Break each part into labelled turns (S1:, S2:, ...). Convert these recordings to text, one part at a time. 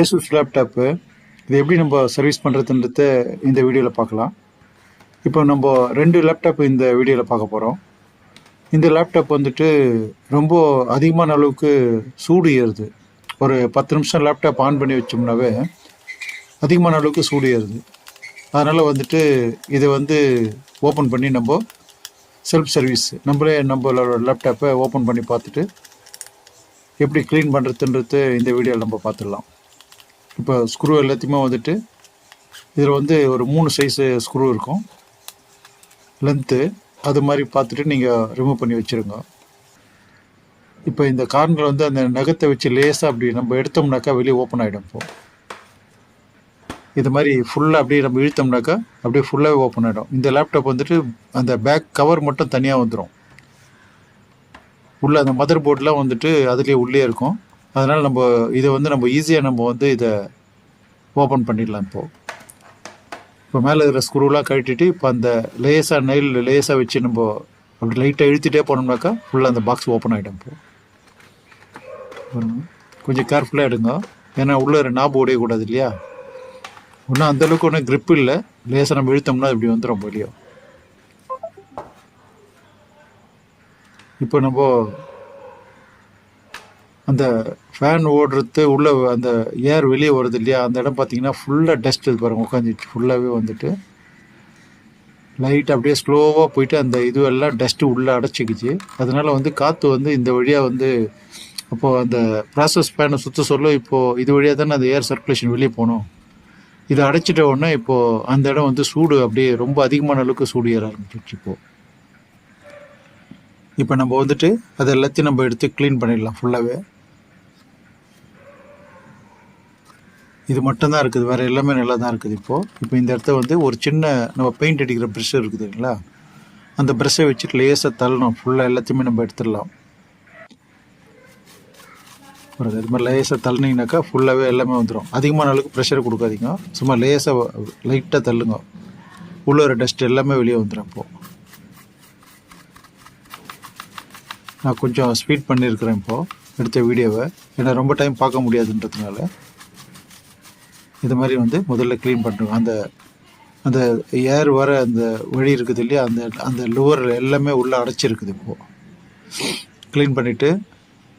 S1: ஏசூஸ் laptop இது எப்படி நம்ம சர்வீஸ் பண்ணுறதுன்றத இந்த வீடியோவில் பார்க்கலாம். இப்போ நம்ம ரெண்டு லேப்டாப் இந்த வீடியோவில் பார்க்க போகிறோம் இந்த லேப்டாப் வந்துட்டு ரொம்ப அதிகமான அளவுக்கு சூடு ஏறுது. ஒரு பத்து நிமிஷம் லேப்டாப் ஆன் பண்ணி வச்சோம்னாவே அதிகமான அளவுக்கு சூடு ஏறுது. அதனால் வந்துட்டு இதை வந்து ஓப்பன் பண்ணி நம்ம செல்ஃப் சர்வீஸ் நம்மளே நம்மளோட லேப்டாப்பை ஓப்பன் பண்ணி பார்த்துட்டு எப்படி க்ளீன் பண்ணுறதுன்றது இந்த வீடியோவில் நம்ம பார்த்துடலாம். இப்போ ஸ்க்ரூ எல்லாத்தையுமே வந்துட்டு இதில் வந்து ஒரு மூணு சைஸு ஸ்க்ரூ இருக்கும். லென்த்து அது மாதிரி பார்த்துட்டு நீங்கள் ரிமூவ் பண்ணி வச்சுருங்க. இப்போ இந்த கார்னர் வந்து அந்த நகத்தை வச்சு லேசாக அப்படி நம்ம எடுத்தோம்னாக்கா வெளியே ஓப்பன் ஆகிடும் இப்போ. இது மாதிரி ஃபுல்லாக அப்படியே நம்ம இழுத்தோம்னாக்கா அப்படியே ஃபுல்லாகவே ஓப்பன் ஆகிடும் இந்த லேப்டாப் வந்துட்டு அந்த பேக் கவர் மட்டும் தனியாக வந்துடும் உள்ளே அந்த மதர் போர்டெலாம் வந்துட்டு அதுலேயே உள்ளே இருக்கும். அதனால் நம்ம இதை வந்து நம்ம ஈஸியாக நம்ம வந்து இதை ஓப்பன் பண்ணிடலாம் இப்போது இப்போ மேலே இருக்கிற ஸ்க்ரூலாம் கழட்டிட்டு இப்போ அந்த லேஸாக நெயில் லேஸாக வச்சு நம்ம அப்படி லைட்டாக இழுத்துட்டே போனோம்னாக்கா ஃபுல்லாக அந்த பாக்ஸ் ஓப்பன் ஆகிடும் இப்போது கொஞ்சம் கேர்ஃபுல்லாக எடுங்க. ஏன்னா உள்ளே ஒரு நாபு உடையக்கூடாது இல்லையா? ஒன்றும் அந்தளவுக்கு ஒன்றும் க்ரிப் இல்லை. லேசாக நம்ம இழுத்தோம்னா இப்படி வந்துடும் வெளியே இப்போ நம்ம அந்த ஃபேன் ஓடுறது உள்ளே அந்த ஏர் வெளியே வருது இல்லையா அந்த இடம் பார்த்தீங்கன்னா ஃபுல்லாக டஸ்ட் இது பாருங்கள் உட்காந்துச்சு ஃபுல்லாகவே வந்துட்டு. லைட் அப்படியே ஸ்லோவாக போயிட்டு அந்த இதுவெல்லாம் டஸ்ட்டு உள்ளே அடைச்சிக்கிச்சு. அதனால் வந்து காற்று வந்து இந்த வழியாக வந்து அப்போது அந்த ப்ராசஸ் ஃபேனை சுற்ற சொல்ல இப்போது இது வழியாக தானே அந்த ஏர் சர்க்குலேஷன் வெளியே போகணும் இதை அடைச்சிட்ட உடனே இப்போது அந்த இடம் வந்து சூடு அப்படியே ரொம்ப அதிகமான அளவுக்கு சூடு ஏற ஆரம்பிச்சிச்சு இப்போது இப்போ நம்ம வந்துட்டு அது எல்லாத்தையும் நம்ம எடுத்து க்ளீன் பண்ணிடலாம் ஃபுல்லாகவே இது மட்டும்தான் இருக்குது வேறு எல்லாமே நல்லா தான் இருக்குது இப்போது இப்போ இந்த இடத்த வந்து ஒரு சின்ன நம்ம பெயிண்ட் அடிக்கிற ப்ரெஷ் இருக்குதுங்களா அந்த ப்ரெஷ்ஷை வச்சுட்டு லேசாக தள்ளணும் ஃபுல்லாக எல்லாத்தையுமே நம்ம எடுத்துடலாம். ஒரு இது மாதிரி லேசாக தள்ளினீங்கனாக்கா ஃபுல்லாகவே எல்லாமே வந்துடும் அதிகமான அளவுக்கு ப்ரெஷர் கொடுக்காதீங்க. சும்மா லேசாக லைட்டாக தள்ளுங்க. உள்ள ஒரு டஸ்ட் எல்லாமே வெளியே வந்துடும் இப்போது நான் கொஞ்சம் ஸ்பீட் பண்ணியிருக்கிறேன் இப்போது எடுத்த வீடியோவை ஏன்னா ரொம்ப டைம் பார்க்க முடியாதுன்றதுனால. இது மாதிரி வந்து முதல்ல க்ளீன் பண்ணுறோம் அந்த அந்த ஏர் வர அந்த வழி இருக்குது இல்லையா? அந்த அந்த லுவர் எல்லாமே உள்ளே அடைச்சிருக்குது இப்போது க்ளீன் பண்ணிவிட்டு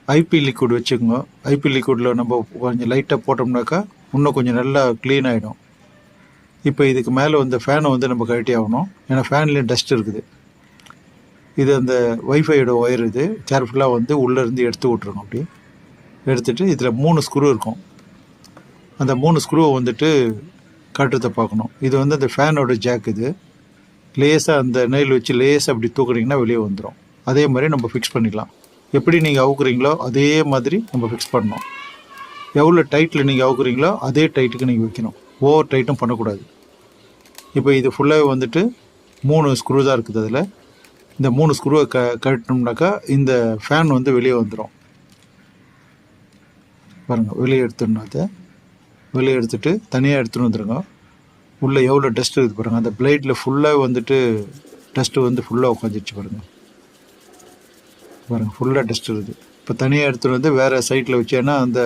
S1: ஐபி லிக்விட் வச்சுக்கோங்க. ஐபி லிக்விடில் நம்ம கொஞ்சம் லைட்டாக போட்டோம்னாக்கா இன்னும் கொஞ்சம் நல்லா க்ளீன் ஆகிடும் இப்போ இதுக்கு மேலே வந்து ஃபேனை வந்து நம்ம கழட்டி ஆகணும். ஏன்னா ஃபேன்லேயும் டஸ்ட் இருக்குது. இது அந்த ஒய்ஃபையோட ஒயர் இது. கேர்ஃபுல்லாக வந்து உள்ளேருந்து எடுத்து விட்ருங்க அப்படி எடுத்துகிட்டு இதில் மூணு ஸ்க்ரூ இருக்கும். அந்த மூணு ஸ்க்ரூவை வந்துட்டு காட்டுறதை பார்க்கணும். இது வந்து அந்த ஃபேனோட ஜாக் இது. லேஸாக அந்த நெயில் வச்சு லேசாக அப்படி தூக்குறீங்கன்னா வெளியே வந்துடும் அதே மாதிரி நம்ம ஃபிக்ஸ் பண்ணிக்கலாம். எப்படி நீங்கள் அவுக்குறீங்களோ அதே மாதிரி நம்ம ஃபிக்ஸ் பண்ணணும். எவ்வளோ டைட்டில் நீங்கள் அவுக்குறீங்களோ அதே டைட்டுக்கு நீங்கள் வைக்கணும். ஓவர் டைட்டும் பண்ணக்கூடாது. இப்போ இது ஃபுல்லாகவே வந்துட்டு மூணு ஸ்க்ரூ தான் இருக்குது அதில். இந்த மூணு ஸ்க்ரூவை க கட்டணும்னாக்கா இந்த ஃபேன் வந்து வெளியே வந்துடும் பாருங்கள் வெளியே எடுத்துடணும் அதை. வெளியே எடுத்துகிட்டு தனியாக எடுத்துகிட்டு வந்துடுங்க உள்ளே எவ்வளோ டஸ்ட் இருக்குது பாருங்கள் அந்த பிளேட்டில் ஃபுல்லாக வந்துட்டு டஸ்ட்டு வந்து ஃபுல்லாக உட்காந்துருச்சு பாருங்கள் பாருங்கள் ஃபுல்லாக டஸ்ட் இருக்குது இப்போ தனியாக எடுத்துகிட்டு வந்து வேறு சைட்டில் வச்சு ஏன்னா அந்த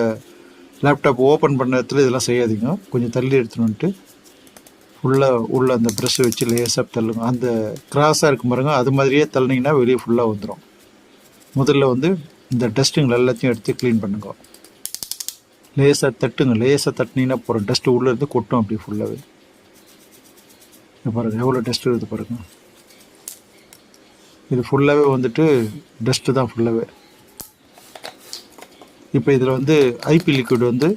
S1: லேப்டாப் ஓப்பன் பண்ண இடத்துல இதெல்லாம் செய்யாதீங்க. கொஞ்சம் தள்ளி எடுத்துகிட்டு வந்துட்டு ஃபுல்லாக உள்ள அந்த ப்ரெஷ்ஷை வச்சு லேசாக தள்ளுங்க. அந்த கிராஸாக இருக்கும் பாருங்க. அது மாதிரியே தள்ளினீங்கன்னா வெளியே ஃபுல்லாக வந்துடும் முதல்ல வந்து இந்த டஸ்ட்டுங்களை எல்லாத்தையும் எடுத்து க்ளீன் பண்ணுங்க. லேசாக தட்டுங்க லேசாக தட்டினீங்கன்னா போகிற டஸ்ட்டு உள்ளே இருந்து கொட்டும் அப்படி ஃபுல்லாகவே பாருங்கள் எவ்வளோ டஸ்ட் இருக்குது பாருங்க. இது ஃபுல்லாகவே வந்துட்டு டஸ்ட்டு தான் ஃபுல்லாகவே இப்போ இதில் வந்து ஐபி லிக்விட் வந்து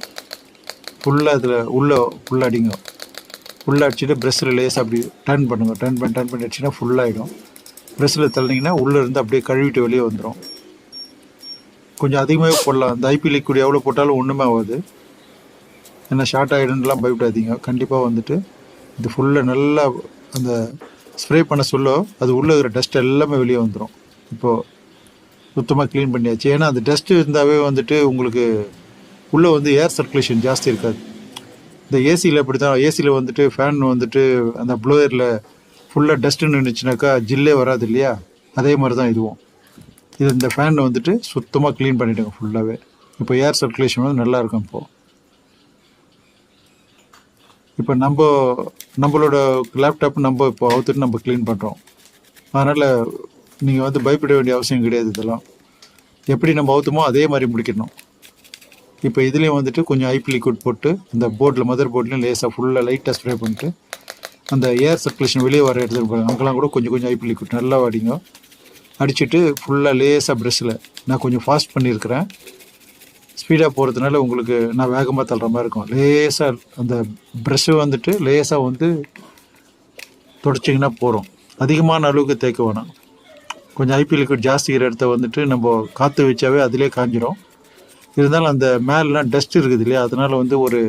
S1: ஃபுல்லாக இதில் உள்ளே ஃபுல்லாக அடிங்க. ஃபுல்லாக அடிச்சுட்டு ப்ரெஷ்ஷில் லேசாக அப்படி டர்ன் பண்ணுங்க. டர்ன் பண்ணி டர்ன் பண்ணி அடிச்சுன்னா ஃபுல்லாகிடும் ப்ரெஷ்ஷில் தள்ளிங்கன்னா உள்ளே இருந்து அப்படியே கழுவிட்டு வெளியே வந்துடும் கொஞ்சம் அதிகமாகவே போடலாம். இந்த ஐபி லிக்விட் எவ்வளோ போட்டாலும் ஒன்றுமே ஆகாது. ஏன்னா ஷார்ட் ஆகிடும்லாம் பயப்படாதீங்க. கண்டிப்பாக வந்துட்டு இது ஃபுல்லாக நல்லா அந்த ஸ்ப்ரே பண்ண சொல்ல அது உள்ளே இருக்கிற டஸ்ட் எல்லாமே வெளியே வந்துடும் இப்போது சுத்தமாக க்ளீன் பண்ணியாச்சு. ஏன்னா அந்த டஸ்ட்டு இருந்தாவே வந்துட்டு உங்களுக்கு உள்ளே வந்து ஏர் சர்க்குலேஷன் ஜாஸ்தி இருக்காது. இந்த ஏசியில் இப்படி தான் ஏசியில் வந்துட்டு ஃபேன் வந்துட்டு அந்த ப்ளோயரில் ஃபுல்லாக டஸ்ட்டுன்னு நின்றுச்சுனாக்கா ஜில்லே வராது இல்லையா? அதே மாதிரி தான் இதுவும். இது இந்த ஃபேனை வந்துட்டு சுத்தமாக க்ளீன் பண்ணிவிடுங்க ஃபுல்லாகவே இப்போ ஏர் சர்க்குலேஷன் வந்து நல்லா இருக்கும் இப்போது இப்போ நம்ம நம்மளோட லேப்டாப் நம்ம இப்போ அவுத்துட்டு நம்ம க்ளீன் பண்ணுறோம் அதனால் நீங்கள் வந்து பயப்பட வேண்டிய அவசியம் கிடையாது இதெல்லாம். எப்படி நம்ம அவுத்துமோ அதே மாதிரி முடிக்கணும். இப்போ இதுலேயும் வந்துட்டு கொஞ்சம் ஐபி லிக்விட் போட்டு இந்த போர்டில் மதர் போர்ட்லேயும் லேசாக ஃபுல்லாக லைட்டாக ஸ்ப்ரே பண்ணிட்டு அந்த ஏர் சர்க்குலேஷன் வெளியே வர இடத்துக்கு அங்கெல்லாம் கூட கொஞ்சம் கொஞ்சம் ஐபி லிக்விட் நல்லா வாடிங்க. அடிச்சுட்டு ஃபுல்லாக லேசாக ப்ரெஷ்ஷில் நான் கொஞ்சம் ஃபாஸ்ட் பண்ணியிருக்கிறேன். ஸ்பீடாக போகிறதுனால உங்களுக்கு நான் வேகமாக தள்ளுற மாதிரி இருக்கும். லேசாக அந்த ப்ரெஷ்ஷு வந்துட்டு லேசாக வந்து தொடச்சிங்கன்னா போகிறோம் அதிகமான அளவுக்கு தேய்க்க வேணாம். கொஞ்சம் ஐபி லிக்விட் ஜாஸ்தி இருக்கிற இடத்த வந்துட்டு நம்ம காற்று வச்சாவே அதிலே காஞ்சிரும். இருந்தாலும் அந்த மேலாம் டஸ்ட் இருக்குது இல்லையா? அதனால் வந்து ஒரு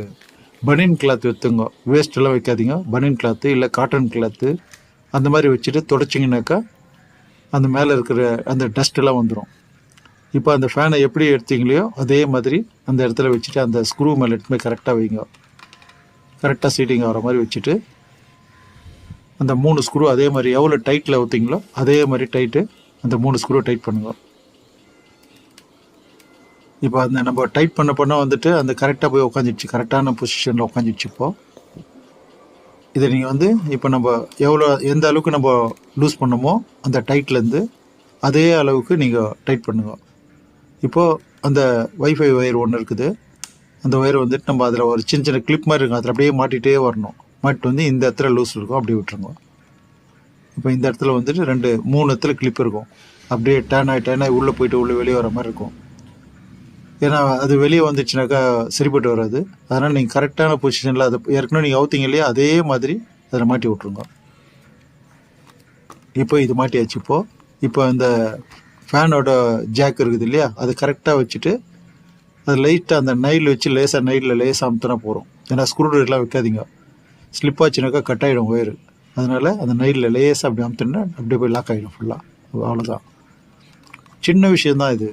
S1: பனியன் கிளாத் வைத்துங்க வேஸ்ட்டெல்லாம் வைக்காதீங்க. பனியன் கிளாத்து இல்லை காட்டன் கிளாத்து அந்த மாதிரி வச்சுட்டு தொடச்சிங்கனாக்கா அந்த மேலே இருக்கிற அந்த டஸ்ட்டெல்லாம் வந்துடும் இப்போ அந்த ஃபேனை எப்படி எடுத்தீங்களோ அதே மாதிரி அந்த இடத்துல வச்சுட்டு அந்த ஸ்க்ரூ மேலே எடுத்துமே கரெக்டாக வைங்க. கரெக்டாக சீட்டிங் ஆகிற மாதிரி வச்சுட்டு அந்த மூணு ஸ்க்ரூ அதே மாதிரி எவ்வளோ டைட்டில் ஊற்றிங்களோ அதே மாதிரி டைட்டு அந்த மூணு ஸ்க்ரூ டைட் பண்ணுங்க. இப்போ அந்த நம்ம டைட் பண்ண பண்ண வந்துட்டு அந்த கரெக்டாக போய் உட்காந்துச்சு கரெக்டான பொசிஷனில் உட்காந்துச்சு இப்போ. இதை நீங்கள் வந்து இப்போ நம்ம எவ்வளோ எந்த அளவுக்கு நம்ம லூஸ் பண்ணோமோ அந்த டைட்லேருந்து அதே அளவுக்கு நீங்கள் டைட் பண்ணுங்க. இப்போது அந்த ஒய்ஃபை ஒயர் ஒன்று இருக்குது. அந்த ஒயர் வந்துட்டு நம்ம அதில் ஒரு சின்ன சின்ன கிளிப் மாதிரி இருக்கும். அதில் அப்படியே மாட்டிகிட்டே வரணும். மாட்டிட்டு வந்து இந்த இடத்துல லூஸ் இருக்கும். அப்படியே விட்டுருங்க. இப்போ இந்த இடத்துல வந்துட்டு ரெண்டு மூணு இடத்துல கிளிப் இருக்கும். அப்படியே டேன் ஆகி டேன் ஆகி உள்ளே போயிட்டு உள்ளே வெளியே வர மாதிரி இருக்கும். ஏன்னா அது வெளியே வந்துச்சுனாக்கா சரிப்பட்டு வராது. அதனால் நீங்கள் கரெக்டான பொசிஷனில் அதை ஏற்கனவே நீங்கள் அவுத்தீங்க இல்லையா அதே மாதிரி அதில் மாட்டி விட்ருங்க இப்போ இது மாட்டியாச்சு இப்போது இப்போ இந்த ஃபேனோட ஜாக் இருக்குது இல்லையா அது கரெக்டாக வச்சுட்டு அது லைட்டாக அந்த நைல் வச்சு லேசாக நைலில் லேசாக அமுத்தினா போகிறோம் ஏன்னா ஸ்க்ரூ ட்ரைவர்லாம் வைக்காதீங்க. ஸ்லிப் ஆச்சுனாக்கா கட் ஆகிடும் ஒயர் அதனால் அந்த நைலில் லேசாக அப்படி அமுத்துனா அப்படியே போய் லாக் ஆகிடும் ஃபுல்லாக அவ்வளோதான் சின்ன விஷயந்தான் இது.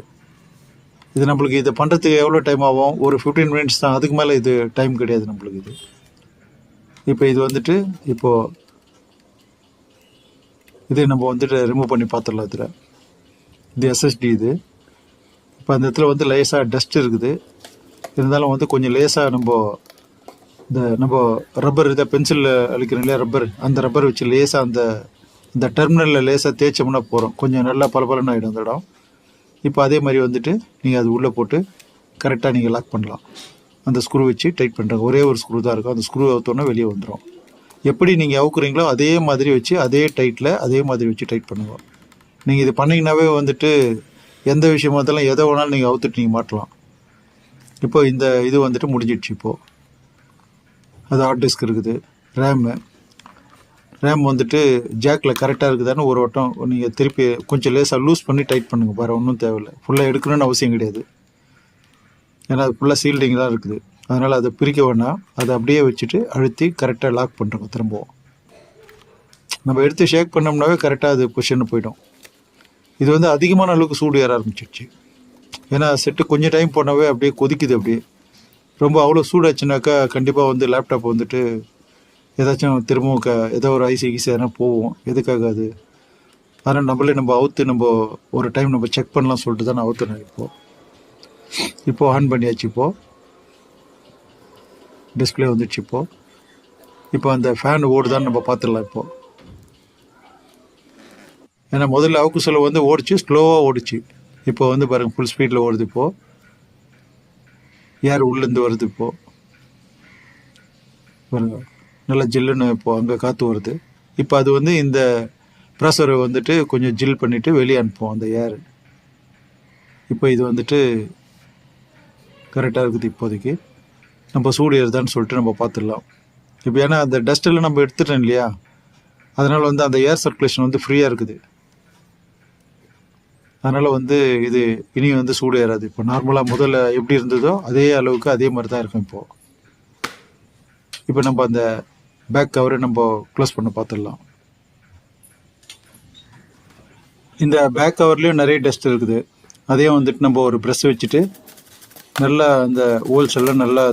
S1: இது நம்மளுக்கு இதை பண்ணுறதுக்கு எவ்வளோ டைம் ஆகும்? ஒரு ஃபிஃப்டீன் மினிட்ஸ் தான். அதுக்கு மேலே இது டைம் கிடையாது நம்மளுக்கு இது. இப்போ இது வந்துட்டு இப்போது இது நம்ம வந்துட்டு ரிமூவ் பண்ணி பார்த்துடலாம் இதில். இது எஸ்எஸ்டி இது. இப்போ அந்த இடத்துல வந்து லேசாக டஸ்ட் இருக்குது. இருந்தாலும் வந்து கொஞ்சம் லேசாக நம்ம இந்த நம்ம ரப்பர் இதை பென்சிலில் அழிக்கிறோம் இல்லையா? ரப்பர் அந்த ரப்பர் வச்சு லேசாக அந்த இந்த டெர்மினலில் லேசாக தேய்ச்சோம்னா போகிறோம் கொஞ்சம் நல்லா பளபளன்னு ஆகிடும் அந்த இடம். இப்போ அதே மாதிரி வந்துட்டு நீங்கள் அது உள்ளே போட்டு கரெக்டாக நீங்கள் லாக் பண்ணலாம். அந்த ஸ்க்ரூ வச்சு டைட் பண்ணுறாங்க ஒரே ஒரு ஸ்க்ரூ தான் இருக்கும். அந்த ஸ்க்ரூ அவுத்தோன்னா வெளியே வந்துடும் எப்படி நீங்கள் அவுக்குறீங்களோ அதே மாதிரி வச்சு அதே டைட்டில் அதே மாதிரி வச்சு டைட் பண்ணுவோம் நீங்கள் இது பண்ணிங்கனாவே வந்துட்டு எந்த விஷயமா இருந்தாலும் எதை வேணாலும் நீங்கள் அவுத்துட்டு நீங்கள் மாட்டலாம். இப்போ இந்த இது வந்துட்டு முடிஞ்சிடுச்சு இப்போது அது ஹார்ட் டிஸ்க் இருக்குது. ரேமு ரேம் வந்துட்டு ஜாக்கில் கரெக்டாக இருக்குதான்னு ஒரு வட்டம் நீங்கள் திருப்பி கொஞ்சம் லேசாக லூஸ் பண்ணி டைட் பண்ணுங்கள் பாரு ஒன்றும் தேவையில்லை. ஃபுல்லாக எடுக்கணும்னு அவசியம் கிடையாது. ஏன்னா அது ஃபுல்லாக சீல்டிங் தான் இருக்குது. அதனால் அதை பிரிக்க வேணாம். அதை அப்படியே வச்சுட்டு அழுத்தி கரெக்டாக லாக் பண்ணுறோங்க திரும்பவும். நம்ம எடுத்து ஷேக் பண்ணோம்னாவே கரெக்டாக அது பொசிஷன் போயிடும். இது வந்து அதிகமான அளவுக்கு சூடு ஏற ஆரம்பிச்சிடுச்சு ஏன்னா செட்டு கொஞ்சம் டைம் போனாவே அப்படியே கொதிக்குது அப்படியே. ரொம்ப அவ்வளோ சூடாச்சுனாக்கா கண்டிப்பாக வந்து லேப்டாப் வந்துட்டு ஏதாச்சும் திரும்பவும் க ஏதோ ஒரு ஐசி கீசி எதனா போவோம். எதுக்காக அது? அதனால் நம்மளே நம்ம அவுத்து நம்ம ஒரு டைம் நம்ம செக் பண்ணலாம் சொல்லிட்டு தான் நான் அவுத்துனேன் இப்போது இப்போது ஆன் பண்ணியாச்சு இப்போது டிஸ்பிளே வந்துடுச்சு இப்போது இப்போ அந்த ஃபேன் ஓடுதான்னு நம்ம பார்த்துடலாம் இப்போது ஏன்னா முதல்ல அவுக்கு சொல்ல வந்து ஓடிச்சு ஸ்லோவாக ஓடிச்சு. இப்போ வந்து பாருங்கள் ஃபுல் ஸ்பீடில் ஓடுது இப்போது ஏர் உள்ளேருந்து வருது இப்போது பாருங்கள் நல்லா ஜில்லுன்னு இப்போது அங்கே காற்று வருது. இப்போ அது வந்து இந்த ப்ரெஷரை வந்துட்டு கொஞ்சம் ஜில் பண்ணிவிட்டு வெளியே அனுப்புவோம் அந்த ஏர் இப்போ இது வந்துட்டு கரெக்டாக இருக்குது இப்போதைக்கு. நம்ம சூடு ஏறுதான்னு சொல்லிட்டு நம்ம பார்த்துடலாம். இப்போ ஏன்னா அந்த டஸ்ட்டெல்லாம் நம்ம எடுத்துட்டோம் இல்லையா? அதனால் வந்து அந்த ஏர் சர்க்குலேஷன் வந்து ஃப்ரீயாக இருக்குது. அதனால் வந்து இது இனி வந்து சூடு ஏறாது. இப்போ நார்மலாக முதல்ல எப்படி இருந்ததோ அதே அளவுக்கு அதே மாதிரி தான் இருக்கும் இப்போது இப்போ நம்ம அந்த பேக் கவரை நம்ம க்ளோஸ் பண்ண பார்த்துடலாம் இந்த பேக் கவர்லேயும் நிறைய டஸ்ட் இருக்குது. அதையும் வந்துட்டு நம்ம ஒரு ப்ரெஸ் வச்சுட்டு நல்லா அந்த ஹோல்ஸ் எல்லாம் நல்லா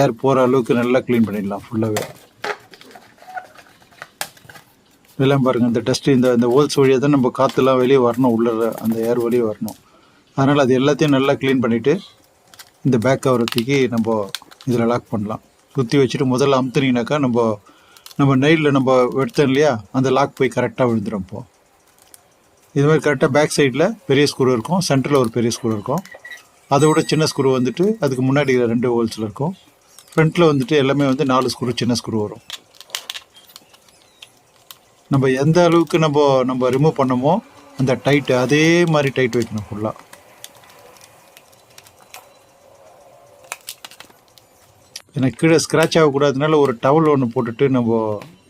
S1: ஏர் போகிற அளவுக்கு நல்லா க்ளீன் பண்ணிடலாம் ஃபுல்லாகவே இதெல்லாம் பாருங்கள் இந்த டஸ்ட்டு இந்த இந்த ஹோல்ஸ் வழியாக தான் நம்ம காற்றுலாம் வெளியே வரணும் உள்ள அந்த ஏர் வழியே வரணும். அதனால் அது எல்லாத்தையும் நல்லா க்ளீன் பண்ணிவிட்டு இந்த பேக் கவரை தூக்கி நம்ம இதில் லாக் பண்ணலாம். சுற்றி வச்சுட்டு முதல்ல அமுத்துனீங்கனாக்கா நம்ம நம்ம நெயிலில் நம்ம எடுத்தோம் இல்லையா? அந்த லாக் போய் கரெக்டாக விழுந்துடும் இப்போ இது மாதிரி கரெக்டாக பேக் சைடில் பெரிய ஸ்க்ரூ இருக்கும் சென்டரில் ஒரு பெரிய ஸ்க்ரூ இருக்கும். அதை விட சின்ன ஸ்க்ரூ வந்துட்டு அதுக்கு முன்னாடி ரெண்டு ஹோல்ஸில் இருக்கும். ஃப்ரண்ட்டில் வந்துட்டு எல்லாமே வந்து நாலு ஸ்க்ரூ சின்ன ஸ்க்ரூ வரும். நம்ம எந்த அளவுக்கு நம்ம நம்ம ரிமூவ் பண்ணமோ அந்த டைட்டு அதே மாதிரி டைட் வைக்கணும் ஃபுல்லாக எனக்கு கீழே ஸ்க்ராட்ச் ஆகக்கூடாதுனால ஒரு டவல் ஒன்று போட்டுட்டு நம்ம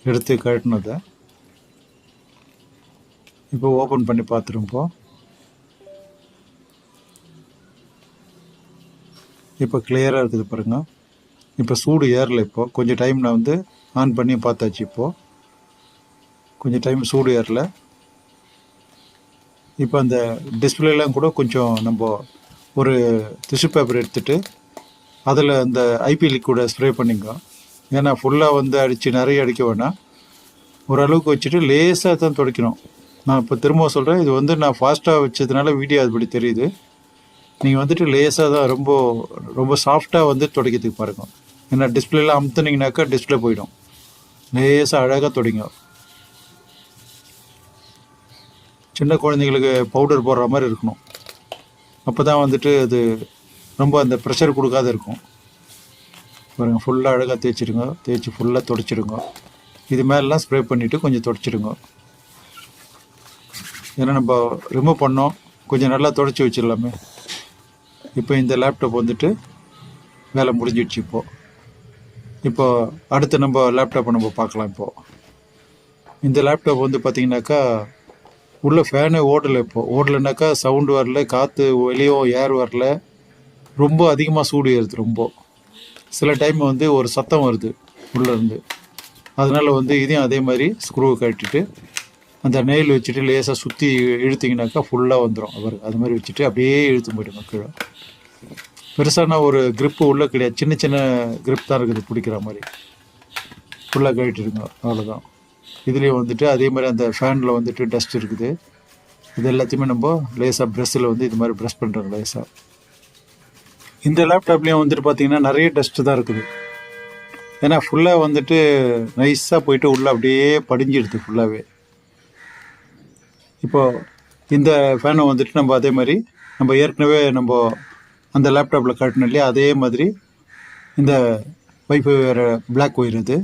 S1: எடுத்து கழட்டணும் அதை இப்போ ஓப்பன் பண்ணி பார்த்துருப்போம் இப்போ. கிளியராக இருக்குது பாருங்க. இப்போ சூடு ஏறல இப்போது கொஞ்சம் டைம் நான் வந்து ஆன் பண்ணி பார்த்தாச்சு இப்போது கொஞ்சம் டைம் சூடு ஏறல. இப்போ அந்த டிஸ்பிளேலாம் கூட கொஞ்சம் நம்ம ஒரு டிஷ்யூ பேப்பர் எடுத்துகிட்டு அதில் அந்த ஐபி லிக்விடை ஸ்ப்ரே பண்ணிக்கோ ஏன்னா ஃபுல்லாக வந்து அடித்து நிறைய அடிக்க வேணாம். ஓரளவுக்கு வச்சுட்டு லேசாக தான் துடைக்கணும். நான் இப்போ திரும்ப சொல்கிறேன் இது வந்து நான் ஃபாஸ்ட்டாக வச்சதுனால வீடியோ அதுபடி தெரியுது. நீங்கள் வந்துட்டு லேசாக தான் ரொம்ப ரொம்ப சாஃப்டாக வந்து துடைக்கிறதுக்கு பாருங்க. ஏன்னா டிஸ்பிளேலாம் அமுத்துனீங்கனாக்கா டிஸ்பிளே போயிடும். லேசாக அழகாக துடைங்க. சின்ன குழந்தைங்களுக்கு பவுடர் போடுற மாதிரி இருக்கணும். அப்போ தான் வந்துட்டு அது ரொம்ப அந்த ப்ரெஷர் கொடுக்காத இருக்கும். பாருங்கள் ஃபுல்லாக அழகாக தேய்ச்சிடுங்க தேய்ச்சி ஃபுல்லாக தொடச்சிடுங்க இது மேலெலாம் ஸ்ப்ரே பண்ணிவிட்டு கொஞ்சம் தொடச்சிடுங்க ஏன்னா நம்ம ரிமூவ் பண்ணோம். கொஞ்சம் நல்லா தொடச்சி வச்சிடலாமே. இப்போ இந்த லேப்டாப் வந்துட்டு வேலை முடிஞ்சிடுச்சு இப்போது இப்போ அடுத்து நம்ம லேப்டாப்பை நம்ம பார்க்கலாம் இப்போது இந்த லேப்டாப் வந்து பார்த்திங்கனாக்கா உள்ளே ஃபேனே ஓடலை இப்போது ஓடலைனாக்கா சவுண்டு வரல காற்று வெளியும் ஏர் வரல. ரொம்ப அதிகமாக சூடு ஏறுது ரொம்ப. சில டைம் வந்து ஒரு சத்தம் வருது உள்ளேருந்து. அதனால் வந்து இதையும் அதே மாதிரி ஸ்க்ரூவை கட்டிட்டு அந்த நெயில் வச்சுட்டு லேசாக சுற்றி இழுத்திங்கனாக்கா ஃபுல்லாக வந்துடும் அவர். அது மாதிரி வச்சுட்டு அப்படியே இழுத்து போயிடுங்க கீழே. பெருசான ஒரு க்ரிப்பு உள்ளே கிடையாது. சின்ன சின்ன க்ரிப் தான் இருக்குது பிடிக்கிற மாதிரி. ஃபுல்லாக கழட்டிடுங்க அவ்வளோதான் இதுலேயும் வந்துட்டு அதே மாதிரி அந்த ஃபேனில் வந்துட்டு டஸ்ட் இருக்குது. இது எல்லாத்தையுமே நம்ம லேசாக ப்ரெஷ்ஷில் வந்து இது மாதிரி ப்ரெஷ் பண்ணுறோம் லேசாக இந்த லேப்டாப்லேயும் வந்துட்டு பார்த்தீங்கன்னா நிறைய டஸ்ட்டு தான் இருக்குது. ஏன்னா ஃபுல்லாக வந்துட்டு நைஸாக போயிட்டு உள்ளே அப்படியே படிஞ்சிடுது ஃபுல்லாகவே இப்போது இந்த ஃபேனை வந்துட்டு நம்ம அதே மாதிரி நம்ம ஏற்கனவே நம்ம அந்த லேப்டாப்பில் கட்டணும் இல்லையா? அதே மாதிரி இந்த வைஃபை வேறு பிளாக் ஒயர் இது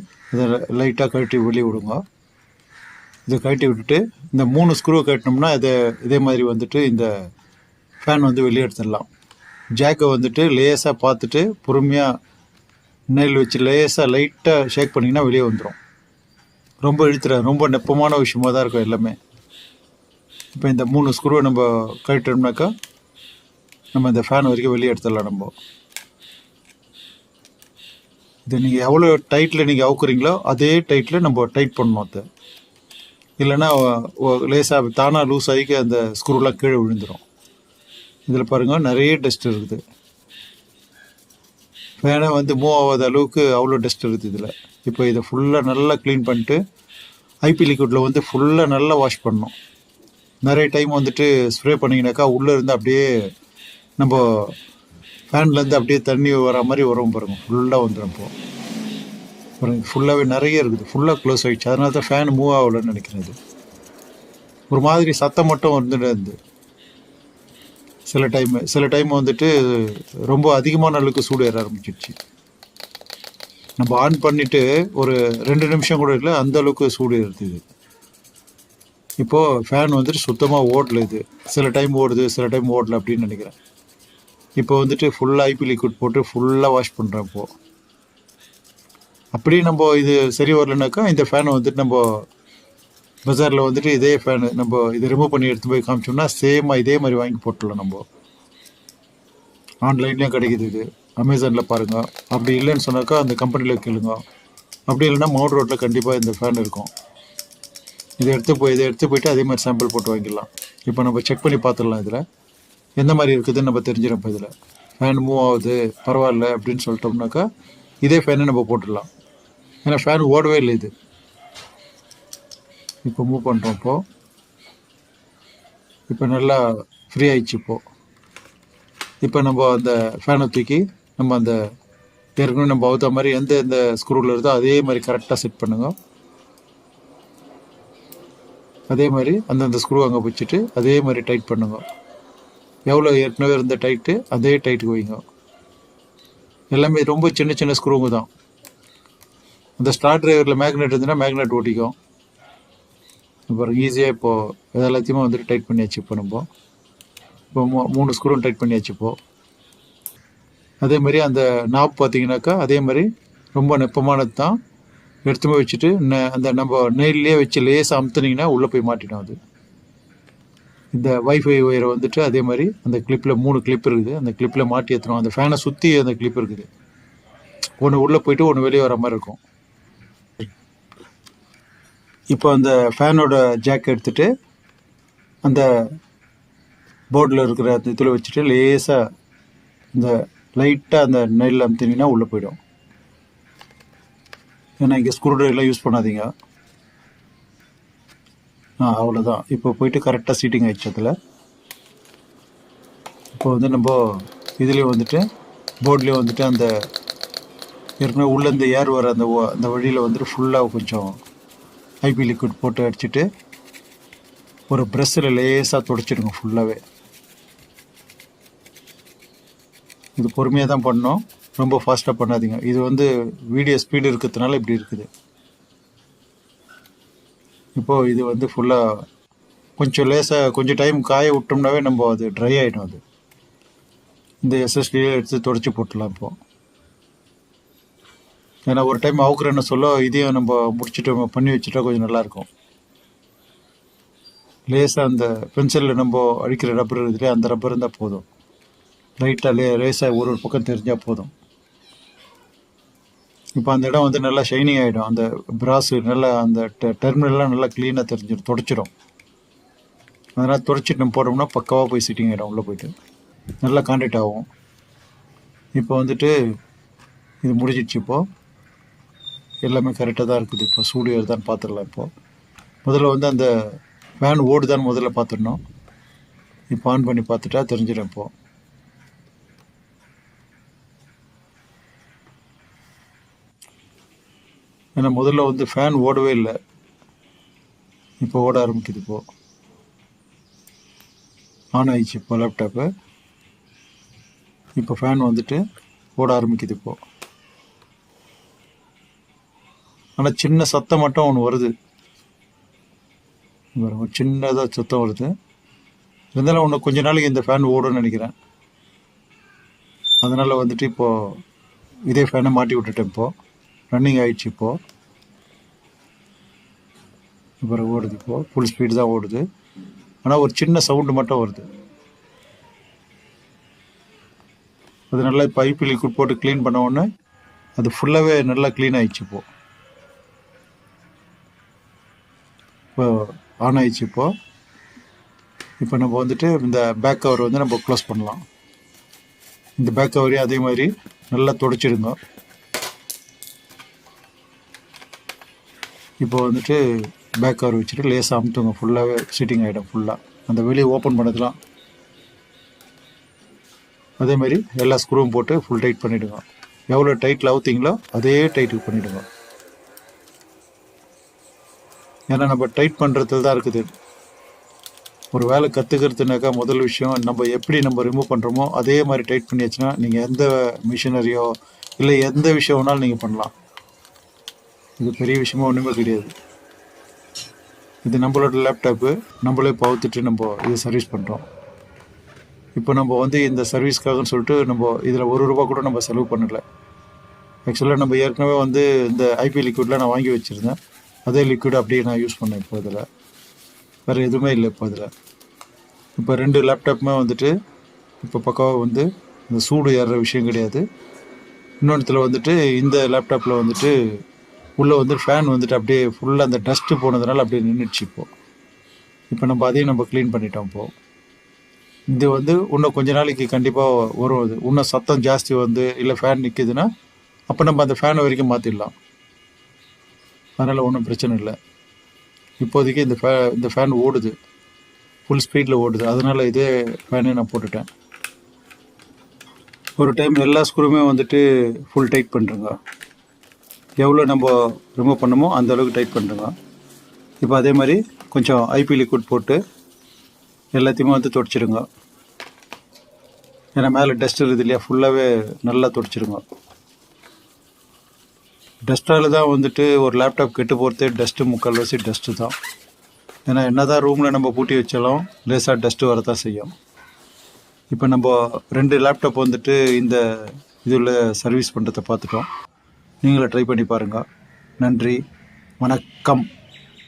S1: லைட்டாக கழட்டி வெளியே விடுங்க. இதை கழட்டி விட்டுட்டு இந்த மூணு ஸ்க்ரூவை கட்டினோம்னா இதை இதே மாதிரி வந்துட்டு இந்த ஃபேன் வந்து வெளியே எடுத்துடலாம். ஜாக்கை வந்துட்டு லேசாக பார்த்துட்டு பொறுமையாக நெல் வச்சு லேசாக லைட்டாக ஷேக் பண்ணிங்கன்னா வெளியே வந்துடும் ரொம்ப இழுத்துற ரொம்ப நெப்பமான விஷயமா தான் இருக்கும் எல்லாமே. இப்போ இந்த மூணு ஸ்க்ரூவை நம்ம கழட்டோம்னாக்கா நம்ம இந்த ஃபேன் வரைக்கும் வெளியே எடுத்துடலாம் நம்ம. இது நீங்கள் எவ்வளோ டைட்டில் நீங்கள் அவுக்குறீங்களோ அதே டைட்டில் நம்ம டைட் பண்ணணும் அதை. இல்லைன்னா லேசாக தானாக லூஸ் ஆகி அந்த ஸ்க்ரூலாம் கீழே விழுந்துடும் இதில் பாருங்கள் நிறைய டஸ்ட் இருக்குது. ஃபேனை வந்து மூவ் ஆகாத அளவுக்கு அவ்வளோ டஸ்ட் இருக்குது இதில். இப்போ இதை ஃபுல்லாக நல்லா க்ளீன் பண்ணிட்டு ஐபி லிக்விடில் வந்து ஃபுல்லாக நல்லா வாஷ் பண்ணணும். நிறைய டைம் வந்துட்டு ஸ்ப்ரே பண்ணிங்கனாக்கா உள்ளே இருந்து அப்படியே நம்ம ஃபேன்லேருந்து அப்படியே தண்ணி வர மாதிரி வரும் பாருங்கள் ஃபுல்லாக வந்துடும் இப்போ. பாருங்க ஃபுல்லாகவே நிறைய இருக்குது. ஃபுல்லாக க்ளோஸ் ஆகிடுச்சு அதனால தான் ஃபேன் மூவ் ஆகலைன்னு நினைக்கிறேன் இது. ஒரு மாதிரி சத்தம் மட்டும் வந்துட்டு இருந்து சில டைம் சில டைம் வந்துட்டு ரொம்ப அதிகமான அளவுக்கு சூடு ஏற ஆரம்பிச்சிடுச்சு நம்ம ஆன் பண்ணிட்டு ஒரு ரெண்டு நிமிஷம் கூட இல்லை அந்த அளவுக்கு சூடு ஏறுது. இப்போது ஃபேன் வந்துட்டு சுத்தமாக ஓடல இது. சில டைம் ஓடுது சில டைம் ஓடல அப்படின்னு நினைக்கிறேன். இப்போ வந்துட்டு ஃபுல்லாக ஐபி லிக்விட் போட்டு ஃபுல்லாக வாஷ் பண்ணுறேன் இப்போது அப்படியே நம்ம இது சரி வரலனாக்கா இந்த ஃபேனை வந்துட்டு நம்ம பஜாரில் வந்துட்டு இதே ஃபேனு நம்ம இதை ரிமூவ் பண்ணி எடுத்து போய் காமிச்சோம்னா சேமாக இதே மாதிரி வாங்கி போட்டுடலாம் நம்ம. ஆன்லைன்லேயும் கிடைக்குது இது. அமேசானில் பாருங்கள் அப்படி இல்லைன்னு சொன்னாக்கா அந்த கம்பெனியில் கேளுங்க. அப்படி இல்லைன்னா மவுண்ட் ரோட்டில் கண்டிப்பாக இந்த ஃபேன் இருக்கும். இதை எடுத்து போய் இதை எடுத்து போயிட்டு அதே மாதிரி சாம்பிள் போட்டு வாங்கிடலாம். இப்போ நம்ம செக் பண்ணி பார்த்துடலாம் இதில். எந்த மாதிரி இருக்குதுன்னு நம்ம தெரிஞ்சிடும் இப்போ இதில். ஃபேன் மூவ் ஆகுது பரவாயில்ல அப்படின்னு சொல்லிட்டோம்னாக்கா இதே ஃபேனை நம்ம போட்டுடலாம். ஏன்னா ஃபேன் ஓடவே இல்லை இது. இப்போ மூவ் பண்ணுறோம் இப்போது இப்போ நல்லா ஃப்ரீ ஆயிடுச்சு இப்போது இப்போ நம்ம அந்த ஃபேனை தூக்கி நம்ம அந்த ஏற்கனவே நம்ம அவுத்த மாதிரி எந்த எந்த ஸ்க்ரூவில் இருந்தோ அதே மாதிரி கரெக்டாக செட் பண்ணுங்க. அதே மாதிரி அந்தந்த ஸ்க்ரூ அங்கே வச்சுட்டு அதே மாதிரி டைட் பண்ணுங்க. எவ்வளோ ஏற்கனவே இருந்த டைட்டு அதே டைட்டுக்கு வைங்க. எல்லாமே ரொம்ப சின்ன சின்ன ஸ்க்ரூங்க தான். அந்த ஸ்டார் டிரைவரில் மேக்னெட் இருந்ததுன்னா மேக்னெட் ஓட்டிக்கும். அப்புறம் ஈஸியாக இப்போது எல்லாத்தையுமே வந்துட்டு டைட் பண்ணியாச்சு இப்போ நம்ம இப்போ மூ மூணு ஸ்க்ரூவும் டைட் பண்ணியாச்சு இப்போது அதே மாதிரி அந்த நாப் பார்த்தீங்கன்னாக்கா அதே மாதிரி ரொம்ப நெப்பமானது தான் எடுத்து போய் வச்சுட்டு அந்த நம்ம நெயிலே வச்சு லேசாக அமுத்துனீங்கன்னா உள்ளே போய் மாட்டிடும் அது. இந்த வைஃபை ஒயரை வந்துட்டு அதே மாதிரி அந்த கிளிப்பில் மூணு கிளிப் இருக்குது. அந்த கிளிப்பில் மாட்டி ஏற்றணும் அந்த ஃபேனை சுற்றி அந்த கிளிப் இருக்குது. ஒன்று உள்ளே போயிட்டு ஒன்று வெளியே வர மாதிரி இருக்கும். இப்போ அந்த ஃபேனோட ஜாக் எடுத்துட்டு அந்த போர்டில் இருக்கிற அந்த இதில் வச்சுட்டு லேசாக இந்த லைட்டாக அந்த நெல் அமுத்தினீங்கன்னா உள்ளே போயிடும். ஏன்னா இங்கே ஸ்க்ரூ ட்ரைவெலாம் யூஸ் பண்ணாதீங்க. ஆ அவ்வளோதான் இப்போ போயிட்டு கரெக்டாக சீட்டிங் ஆயிடுச்சு அதில். இப்போ வந்து நம்ம இதுலேயும் வந்துட்டு போர்ட்லேயும் வந்துட்டு அந்த ஏற்கனவே உள்ளே இந்த ஏர் வர அந்த அந்த வழியில் வந்துட்டு ஃபுல்லாக கொஞ்சம் ஐபி லிக்விட் போட்டு அடிச்சிட்டு ஒரு ப்ரெஷ்ஷில் லேசாக துடைச்சிடுங்க ஃபுல்லாகவே இது பொறுமையாக தான் பண்ணோம். ரொம்ப ஃபாஸ்ட்டாக பண்ணாதீங்க. இது வந்து வீடியோ ஸ்பீடு இருக்கிறதுனால இப்படி இருக்குது. இப்போது இது வந்து ஃபுல்லாக கொஞ்சம் லேசாக கொஞ்சம் டைம் காய விட்டோம்னாவே நம்ம அது ட்ரை ஆகிடும் அது. இந்த எஸ்எஸ்டியை எடுத்து தொடச்சி போட்டுடலாம் இப்போது ஏன்னா ஒரு டைம் அவுக்குறேன்னு சொல்ல இதையும் நம்ம முடிச்சுட்டு பண்ணி வச்சுட்டா கொஞ்சம் நல்லாயிருக்கும். லேசாக அந்த பென்சிலில் நம்ம அடிக்கிற ரப்பர் இருக்குதுலே அந்த ரப்பர் இருந்தால் போதும். லைட்டாக லே லேசாக ஒரு ஒரு பக்கம் தெரிஞ்சால் போதும். இப்போ அந்த இடம் வந்து நல்லா ஷைனிங் ஆகிடும் அந்த பிராஸு நல்லா அந்த டெர்மினல்லாம் நல்லா க்ளீனாக தெரிஞ்சிடும் தொடச்சிடும். அதனால் தொடச்சிட்டு நம்ம போட்டோம்னா பக்காவாக போய் சிட்டிங் ஆகிடும் உள்ளே போயிட்டு. நல்லா கான்டாக்ட் ஆகும். இப்போ வந்துட்டு இது முடிஞ்சிடுச்சு இப்போது எல்லாமே கரெக்டாக தான் இருக்குது. இப்போ சூடு ஏறுதான்னு பார்த்துடலாம் இப்போது முதல்ல வந்து அந்த ஃபேன் ஓடுதான்னு முதல்ல பார்த்துடணும். இப்போ ஆன் பண்ணி பார்த்துட்டா தெரிஞ்சிடும் இப்போது ஏன்னா முதல்ல வந்து ஃபேன் ஓடவே இல்லை. இப்போ ஓட ஆரம்பிக்குது இப்போது ஆன் ஆயிடுச்சு இப்போ லேப்டாப்பு இப்போ ஃபேன் வந்துட்டு ஓட ஆரம்பிக்குது இப்போது ஆனால் சின்ன சத்தம் மட்டும் ஒன்று வருது. ஒரு சின்னதாக சத்தம் வருது. இருந்தாலும் ஒன்று கொஞ்ச நாளைக்கு இந்த ஃபேன் ஓடும்னு நினைக்கிறேன். அதனால் வந்துட்டு இப்போது இதே ஃபேனை மாட்டி விட்டுட்டேன் இப்போது ரன்னிங் ஆயிடுச்சு இப்போது இப்போ ஓடுது இப்போது ஃபுல் ஸ்பீடு தான் ஓடுது. ஆனால் ஒரு சின்ன சவுண்டு மட்டும் வருது. அது நல்லா பைப்பு லிக்விட் போட்டு க்ளீன் பண்ண உடனே அது ஃபுல்லாகவே நல்லா க்ளீன் ஆயிடுச்சு இப்போது இப்போ ஆன் ஆயிடுச்சு இப்போது இப்போ நம்ம வந்துட்டு இந்த பேக் கவர் வந்து நம்ம க்ளோஸ் பண்ணலாம். இந்த பேக் கவரையும் அதே மாதிரி நல்லா துடைச்சிடுங்க. இப்போ வந்துட்டு பேக் கவர் வச்சுட்டு லேசாக அமுத்துங்க. ஃபுல்லாகவே சீட்டிங் ஆகிடும் ஃபுல்லாக அந்த வெளியே ஓப்பன் பண்ணதுலாம். அதே மாதிரி எல்லா ஸ்க்ரூவும் போட்டு ஃபுல் டைட் பண்ணிவிடுங்க எவ்வளோ டைட்டில் அவுத்தீங்களோ அதே டைட்டுக்கு பண்ணிவிடுங்க ஏன்னா நம்ம டைட் பண்ணுறதுல தான் இருக்குது. ஒரு வேலை கற்றுக்கிறதுனாக்கா முதல் விஷயம் நம்ம எப்படி நம்ம ரிமூவ் பண்ணுறோமோ அதே மாதிரி டைட் பண்ணியாச்சுன்னா நீங்கள் எந்த மிஷினரியோ இல்லை எந்த விஷயம் வேணாலும் நீங்கள் பண்ணலாம். இது பெரிய விஷயமா ஒன்றுமே கிடையாது. இது நம்மளோட லேப்டாப்பு நம்மளே பவுத்துட்டு நம்ம இதை சர்வீஸ் பண்ணுறோம் இப்போ நம்ம வந்து இந்த சர்வீஸ்க்காகன்னு சொல்லிட்டு நம்ம இதில் ஒரு ரூபா கூட நம்ம செலவு பண்ணலை. ஆக்சுவலாக நம்ம ஏற்கனவே வந்து இந்த ஐபி லிக்விட்லாம் நான் வாங்கி வச்சுருந்தேன். அதே லிக்விட் அப்படியே நான் யூஸ் பண்ணேன் இப்போ இதில். வேறு எதுவுமே இல்லை இப்போ இதில். இப்போ ரெண்டு லேப்டாப்புமே வந்துட்டு இப்போ பக்காவாக வந்து இந்த சூடு ஏறுற விஷயம் கிடையாது. இன்னொன்றுத்தில் வந்துட்டு இந்த லேப்டாப்பில் வந்துட்டு உள்ளே வந்து ஃபேன் வந்துட்டு அப்படியே ஃபுல்லாக அந்த டஸ்ட்டு போனதுனால அப்படியே நின்றுச்சு இப்போது இப்போ நம்ம அதையும் நம்ம க்ளீன் பண்ணிட்டோம் இப்போது இது வந்து இன்னும் கொஞ்ச நாளைக்கு கண்டிப்பாக வரும் அது. இன்னும் சத்தம் ஜாஸ்தி வந்து இல்லை ஃபேன் நிற்கிதுன்னா அப்போ நம்ம அந்த ஃபேனை வரைக்கும் மாற்றிடலாம் அதனால் ஒன்றும் பிரச்சனை இல்லை. இப்போதைக்கு இந்த ஃபே இந்த ஃபேன் ஓடுது. ஃபுல் ஸ்பீடில் ஓடுது. அதனால் இதே ஃபேனே நான் போட்டுட்டேன். ஒரு டைம் எல்லா ஸ்க்ரூவுமே வந்துட்டு ஃபுல் டைட் பண்ணுறேங்க எவ்வளோ நம்ம ரிமூவ் பண்ணுமோ அந்த அளவுக்கு டைட் பண்ணுறங்க இப்போ அதே மாதிரி கொஞ்சம் ஐபி லிக்விட் போட்டு எல்லாத்தையுமே வந்து தொடச்சிடுங்க ஏன்னா மேலே டஸ்ட் இருக்குது இல்லையா? ஃபுல்லாகவே நல்லா தொடச்சிடுங்க டஸ்ட்டால் தான் வந்துட்டு ஒரு லேப்டாப் கெட்டு போகிறதே டஸ்ட்டு முக்கால்வாசி டஸ்ட்டு தான். ஏன்னா என்ன தான் ரூமில் நம்ம பூட்டி வச்சாலும் லேசாக டஸ்ட்டு வரதான் செய்யும். இப்போ நம்ம ரெண்டு லேப்டாப் வந்துட்டு இந்த இதில் சர்வீஸ் பண்ணுறதை பார்த்துட்டோம். நீங்களும் ட்ரை பண்ணி பாருங்கள் நன்றி. வணக்கம்.